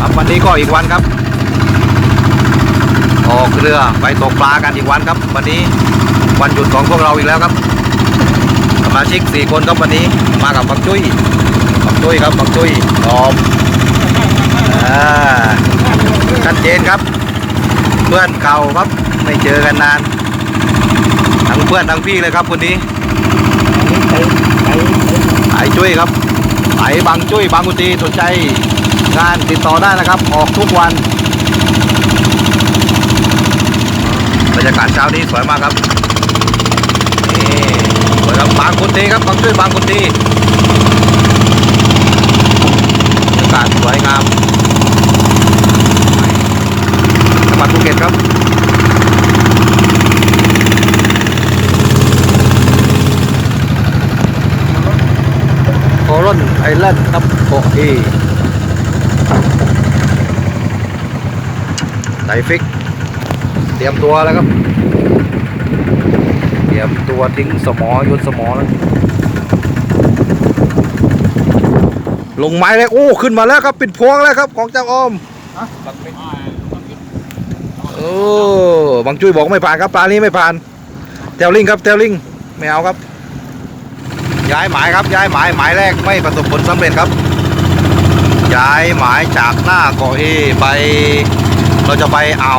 ครับวันนี้ก็อีกวันครับ ออกเรือไปตกปลากันอีกวันครับ วันนี้วันหยุดของพวกเราอีกแล้วครับ สมาชิกสี่คนครับวันนี้มากับบักจุ้ยบักจุ้ยครับบักจุ้ยตอบอ่าชัดเจนครับ เพื่อนเก่าครับไม่เจอกันนาน ทั้งเพื่อนทั้งพี่เลยครับวันนี้ไปไปไอ้จุ้ยครับไอ้บางจุ้ยบางกุตีสนใจ งานติดต่อได้นะครับ ออกทุกวันบรรยากาศเช้านี้สวยมากครับนี่สวยครับบางกุตีครับบางจุ้ยบางกุตีบรรยากาศสวยงามจังหวัดภูเก็ตครับโคลนไอแลนด์ครับเกาะเอ ไดฟิก เตรียมตัวแล้วครับ เตรียมตัวทิ้งสมอโยนสมอแล้วลงไม้แล้วโอ้ขึ้นมาแล้วครับ ปิดพวงแล้วครับ ของเจ้าอ้อมโอ้บางจุ้ยบอกไม่ผ่านครับปลานี้ไม่ผ่านเทลลิงครับเทลลิงไม่เอาครับ ย้ายหมายครับย้ายหมายหมายแรกไม่ประสบผลสำเร็จครับ ย้ายหมายจากหน้าเกาะเอไป เราจะไปเอา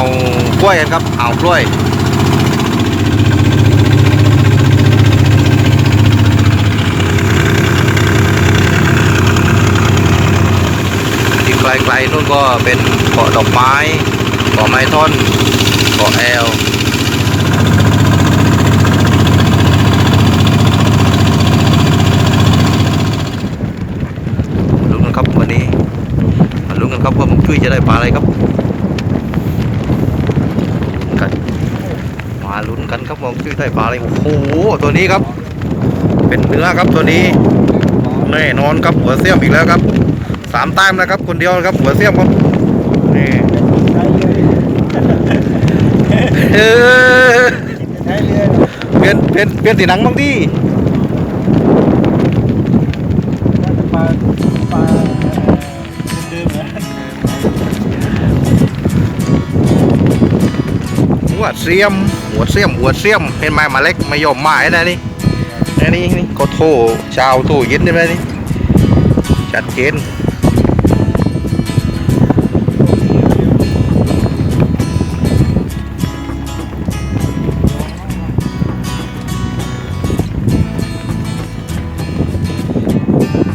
กล้วยกันครับเอากล้วยที่ไกลๆนู่นก็เป็นเกาะดอกไม้เกาะไม้ท่อนเกาะแอลลุ้นกันครับวันนี้มาลุ้นกันครับว่าผมช่วยจะได้ปลาอะไรครับกันมาลุ้นกัน ครับผมช่วยได้ปลาอะไรโอ้โหตัวนี้ครับ เป็นเนื้อครับตัวนี้แน่นอนครับหัวเสี้ยมอีกแล้วครับสามแต้มนะครับ คนเดียวครับหัวเสี้ยมครับนี่เออเปลี่ยนเปลี่ยนเปลี่ยนสีหนังบ้างดิ หัวเสียมหัวเสียมหัวเสียมเป็นไม้มาเล็กไม่ยอมไม้นะนี่นี่นี่นี่ก็โทชาวตู้เย็นได้ไหมนี่ชัดเจน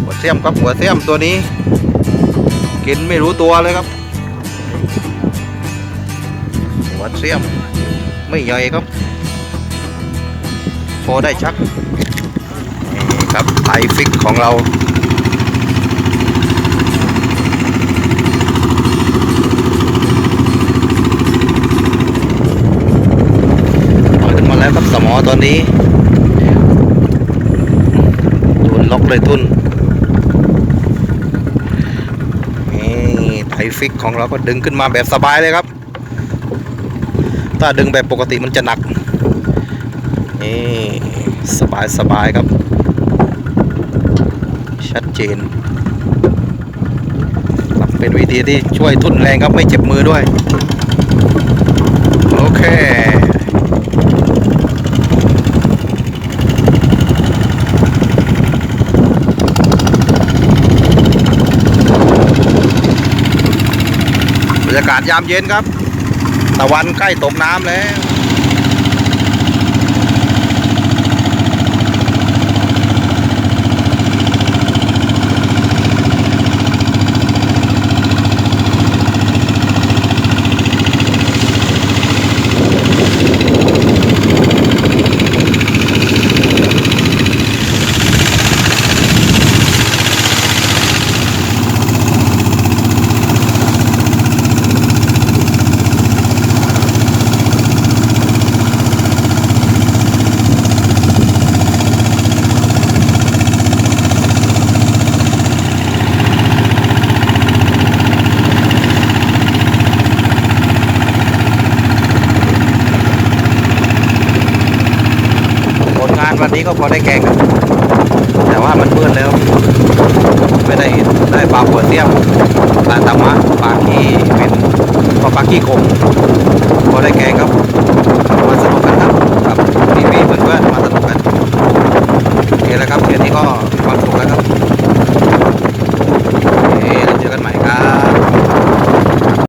หัวเสียมครับหัวเสียมตัวนี้ กินไม่รู้ตัวเลยครับหัวเสียม ไม่ใหญ่ครับ พอได้ชัก นี่ครับไอฟิกของเราขึ้นมาแล้วครับสมอตอนนี้ทุนล็อกเลยทุนนี่ไทฟิกของเราก็ดึงขึ้นมาแบบสบายเลยครับ ถ้าดึงแบบปกติมันจะหนัก นี่สบายสบายครับ ชัดเจน เป็นวิธีที่ช่วยทุ่นแรงครับไม่เจ็บมือด้วย โอเคบรรยากาศยามเย็นครับ ตะวันใกล้ตกน้ำแล้ว ผลงา นี้ก็พอได้แกงครับแต่ว่ามันเปื้อนแล้ว ไม่ได้ได้ปลาหัวเตี้ยมปลาตามะปลาขี้เป็นปลาปลาขี้ขมพอได้แกงครับ